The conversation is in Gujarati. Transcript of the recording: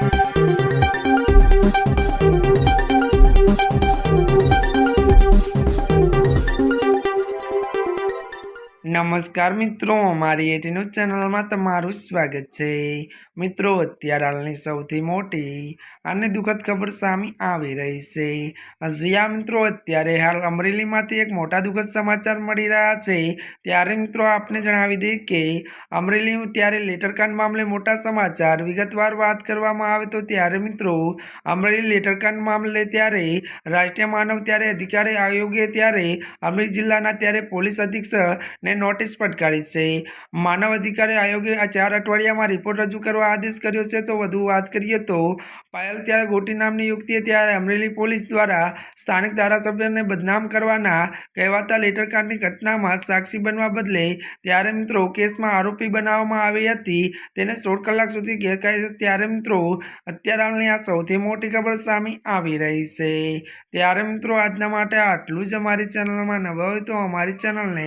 Thank you. નમસ્કાર મિત્રો, અમારી એટી ચેનલમાં તમારું સ્વાગત છે. મિત્રો, અત્યારે હાલની સૌથી મોટી અને દુઃખદ ખબર સામે આવી રહી છે. જ્યાં મિત્રો, અત્યારે હાલ અમરેલીમાંથી એક મોટા દુઃખદ સમાચાર મળી રહ્યા છે. ત્યારે મિત્રો, આપને જણાવી દઈએ કે અમરેલી ત્યારે લેટરકાંડ મામલે મોટા સમાચાર વિગતવાર વાત કરવામાં આવે તો ત્યારે મિત્રો, અમરેલી લેટરકાંડ મામલે ત્યારે રાષ્ટ્રીય માનવ ત્યારે અધિકારી આયોગે ત્યારે અમરેલી જિલ્લાના ત્યારે પોલીસ અધિક્ષક ને નોટિસ ફટકારી છે. માનવ અધિકાર આયોગે આ ચાર અઠવાડિયામાં રિપોર્ટ રજૂ કરવા આદેશ કર્યો છે. તો વધુ વાત કરીએ તો પાયલ ત્યારે ગોટી નામની યુક્તિએ ત્યારે અમરેલી પોલીસ દ્વારા સ્થાનિક ધારાસભ્યને બદનામ કરવાના કહેવાતા લેટરકાંડની ઘટનામાં સાક્ષી બનવા બદલે ત્યારે મિત્રો કેસમાં આરોપી બનાવવામાં આવી હતી. તેને સોળ કલાક સુધી ગેરકાયદે ત્યારે મિત્રો અત્યારે આ સૌથી મોટી ખબર સામે આવી રહી છે. ત્યારે મિત્રો આજના માટે આટલું જ. અમારી ચેનલમાં નવા હોય તો અમારી ચેનલને